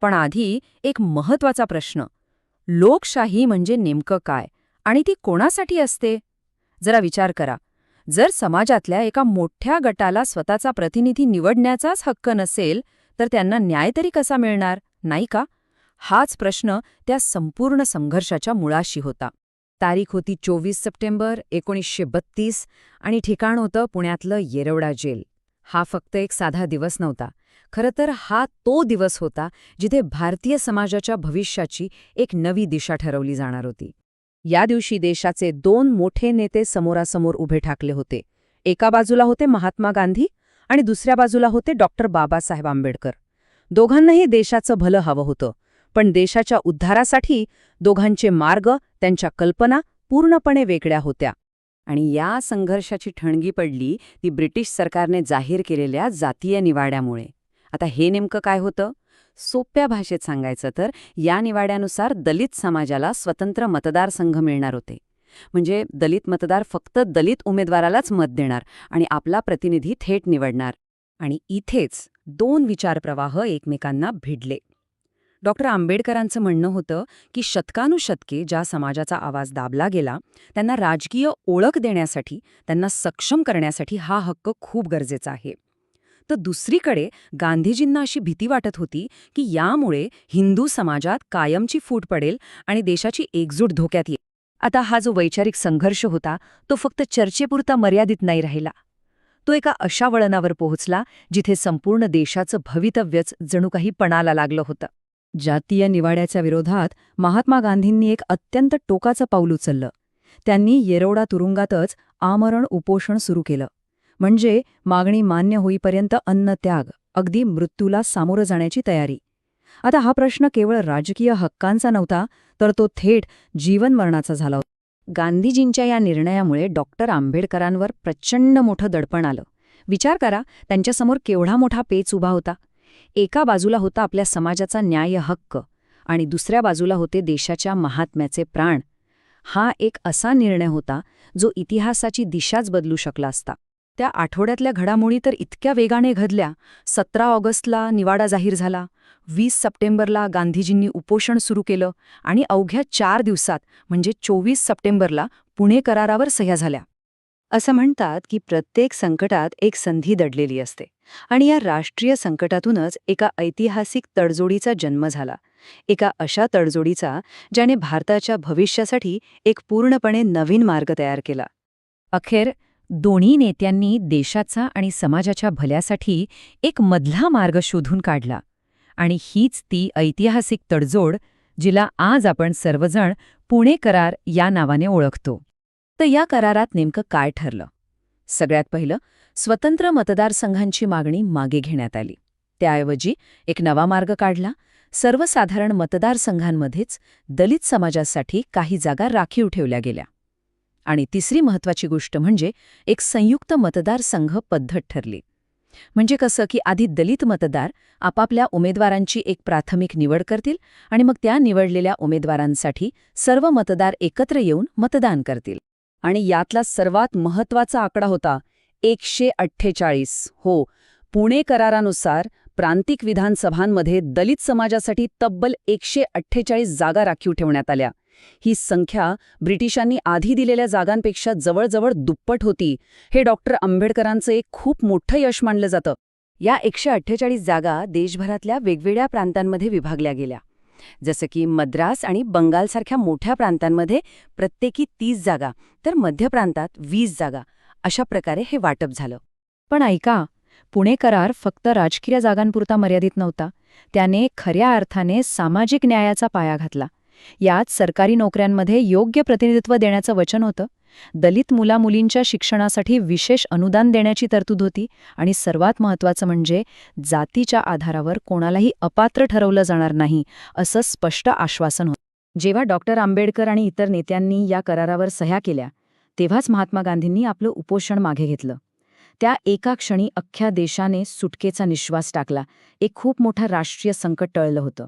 पण आधी एक महत्त्वाचा प्रश्न. लोकशाही म्हणजे नेमकं काय? आणि ती कोणासाठी असते? जरा विचार करा. जर समाजातल्या एका मोठ्या गटाला स्वतःचा प्रतिनिधी निवडण्याचाच हक्क नसेल तर त्यांना न्याय तरी कसा मिळणार? नाही का? हाच प्रश्न त्या संपूर्ण संघर्षाच्या मुळाशी होता. तारीख होती चोवीस सप्टेंबर एकोणीसशे बत्तीस आणि ठिकाण होतं पुण्यातलं येरवडा जेल. हा फक्त एक साधा दिवस नव्हता. खरं तर हा तो दिवस होता जिथे भारतीय समाजाच्या भविष्याची एक नवी दिशा ठरवली जाणार होती. या दिवशी देशाचे दोन मोठे नेते समोरासमोर उभे ठाकले होते. एका बाजूला होते महात्मा गांधी आणि दुसऱ्या बाजूला होते डॉक्टर बाबासाहेब आंबेडकर. दोघांनाही देशाचं भलं हवं होतं पण देशाच्या उद्धारासाठी दोघांचे मार्ग त्यांच्या कल्पना पूर्णपणे वेगळ्या होत्या. आणि या संघर्षाची ठणगी पडली ती ब्रिटिश सरकारने जाहीर केलेल्या जातीय निवाड्यामुळे. आता हे नेमकं काय होतं? सोप्या भाषेत सांगायचं तर या निवाड्यानुसार दलित समाजाला स्वतंत्र मतदारसंघ मिळणार होते. म्हणजे दलित मतदार फक्त दलित उमेदवारालाच मत देणार आणि आपला प्रतिनिधी थेट निवडणार. आणि इथेच दोन विचारप्रवाह एकमेकांना भिडले. डॉक्टर आंबेडकरांचं म्हणणं होतं की शतकानुशतके ज्या समाजाचा आवाज दाबला गेला त्यांना राजकीय ओळख देण्यासाठी त्यांना सक्षम करण्यासाठी हा हक्क खूप गरजेचा आहे. तर दुसरीकडे गांधीजींना अशी भीती वाटत होती की यामुळे हिंदू समाजात कायमची फूट पडेल आणि देशाची एकजूट धोक्यात येईल. आता हा जो वैचारिक संघर्ष होता तो फक्त चर्चेपुरता मर्यादित नाही राहिला. तो एका अशा वळणावर पोहोचला जिथे संपूर्ण देशाचं भवितव्यच जणू काही पणाला लागलं होतं. जातीय निवाड्याच्या विरोधात महात्मा गांधींनी एक अत्यंत टोकाचं पाऊल उचललं. त्यांनी येरवडा तुरुंगातच आमरण उपोषण सुरू केलं. म्हणजे मागणी मान्य होईपर्यंत अन्न त्याग अगदी मृत्यूला सामोरं जाण्याची तयारी. आता हा प्रश्न केवळ राजकीय हक्कांचा नव्हता तर तो थेट जीवनमरणाचा झाला होता. गांधीजींच्या या निर्णयामुळे डॉक्टर आंबेडकरांवर प्रचंड मोठं दडपण आलं. विचार करा त्यांच्यासमोर केवढा मोठा पेच उभा होता. एका बाजूला होता आपल्या समाजाचा न्याय हक्क आणि दुसऱ्या बाजूला होते देशाच्या महात्म्याचे प्राण. हा एक असा निर्णय होता जो इतिहासाची दिशाच बदलू शकला असता. त्या आठवड्यातल्या घडामोडी तर इतक्या वेगाने घडल्या. सतरा ऑगस्टला निवाडा जाहीर झाला. वीस सप्टेंबरला गांधीजींनी उपोषण सुरू केलं आणि अवघ्या चार दिवसात म्हणजे चोवीस सप्टेंबरला पुणे करारावर सह्या झाल्या. असं म्हणतात की प्रत्येक संकटात एक संधी दडलेली असते. आणि या राष्ट्रीय संकटातूनच एका ऐतिहासिक तडजोडीचा जन्म झाला. एका अशा तडजोडीचा ज्याने भारताच्या भविष्यासाठी एक पूर्णपणे नवीन मार्ग तयार केला. अखेर दोन्ही नेत्यांनी देशाचा आणि समाजाच्या भल्यासाठी एक मधला मार्ग शोधून काढला. आणि हीच ती ऐतिहासिक तडजोड जिला आज आपण सर्वजण पुणे करार या नावाने ओळखतो. तर या करारात नेमकं काय ठरलं? सगळ्यात पहिलं स्वतंत्र मतदारसंघांची मागणी मागे घेण्यात आली. त्याऐवजी एक नवा मार्ग काढला. सर्वसाधारण मतदारसंघांमध्येच दलित समाजासाठी काही जागा राखीव ठेवल्या गेल्या. आणि तिसरी महत्वाची गोष्ट म्हणजे एक संयुक्त मतदारसंघ पद्धत ठरली. म्हणजे कसं की आधी दलित मतदार आपापल्या उमेदवारांची एक प्राथमिक निवड करतील आणि मग त्या निवडलेल्या उमेदवारांसाठी सर्व मतदार एकत्र येऊन मतदान करतील. आणि यातला सर्वात महत्त्वाचा आकडा होता एकशे अठ्ठेचाळीस. हो पुणे करारानुसार प्रांतिक विधानसभांमध्ये दलित समाजासाठी तब्बल एकशे अठ्ठेचाळीस जागा राखीव ठेवण्यात आल्या. ही संख्या ब्रिटिशांनी आधी दिलेल्या जागांपेक्षा जवळजवळ दुप्पट होती. हे डॉक्टर आंबेडकरांचं एक खूप मोठं यश मानलं जातं. या एकशे अठ्ठेचाळीस जागा देशभरातल्या वेगवेगळ्या प्रांतांमध्ये विभागल्या गेल्या. जसं की मद्रास आणि बंगालसारख्या मोठ्या प्रांतांमध्ये प्रत्येकी तीस जागा तर मध्य प्रांतात वीस जागा अशा प्रकारे हे वाटप झालं. पण ऐका पुणे करार फक्त राजकीय जागांपुरता मर्यादित नव्हता. त्याने खऱ्या अर्थाने सामाजिक न्यायाचा पाया घातला. यात सरकारी नोकऱ्यांमध्ये योग्य प्रतिनिधित्व देण्याचं वचन होतं. दलित मुलामुलींच्या शिक्षणासाठी विशेष अनुदान देण्याची तरतूद होती आणि सर्वात महत्त्वाचं म्हणजे जातीच्या आधारावर कोणालाही अपात्र ठरवलं जाणार नाही असं स्पष्ट आश्वासन होतं. जेव्हा डॉक्टर आंबेडकर आणि इतर नेत्यांनी या करारावर सह्या केल्या तेव्हाच महात्मा गांधींनी आपलं उपोषण मागे घेतलं. त्या एका क्षणी अख्ख्या देशाने सुटकेचा निश्वास टाकला एक खूप मोठं राष्ट्रीय संकट टळलं होतं.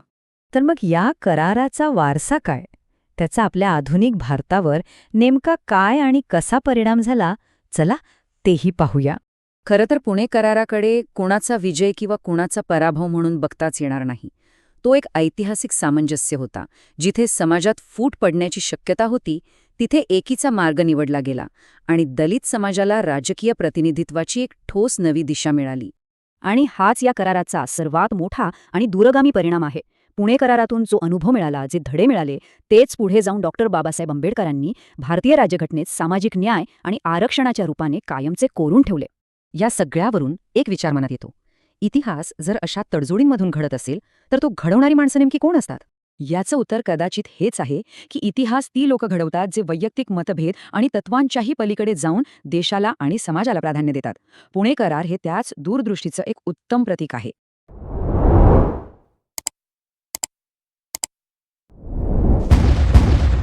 तर मग या कराराचा वारसा काय? त्याचा आपल्या आधुनिक भारतावर नेमका काय आणि कसा परिणाम झाला? चला तेही पाहूया. खरं तर पुणे कराराकडे कोणाचा विजय किंवा कोणाचा पराभव म्हणून बघताच येणार नाही. तो एक ऐतिहासिक सामंजस्य होता जिथे समाजात फूट पडण्याची शक्यता होती तिथे एकीचा मार्ग निवडला गेला आणि दलित समाजाला राजकीय प्रतिनिधित्वाची एक ठोस नवी दिशा मिळाली. आणि हाच या कराराचा सर्वात मोठा आणि दूरगामी परिणाम आहे. पुणे करारातून जो अनुभव मिळाला जे धडे मिळाले तेच पुढे जाऊन डॉक्टर बाबासाहेब आंबेडकरांनी भारतीय राज्यघटनेत सामाजिक न्याय आणि आरक्षणाच्या रूपाने कायमचे कोरून ठेवले. या सगळ्यावरून एक विचार मनात येतो. इतिहास जर अशा तडजोडींमधून घडत असेल तर तो घडवणारी माणसं नेमकी कोण असतात? याचं उत्तर कदाचित हेच आहे की इतिहास ती लोक घडवतात जे वैयक्तिक मतभेद आणि तत्वांच्याही पलीकडे जाऊन देशाला आणि समाजाला प्राधान्य देतात. पुणे करार हे त्याच दूरदृष्टीचं एक उत्तम प्रतीक आहे.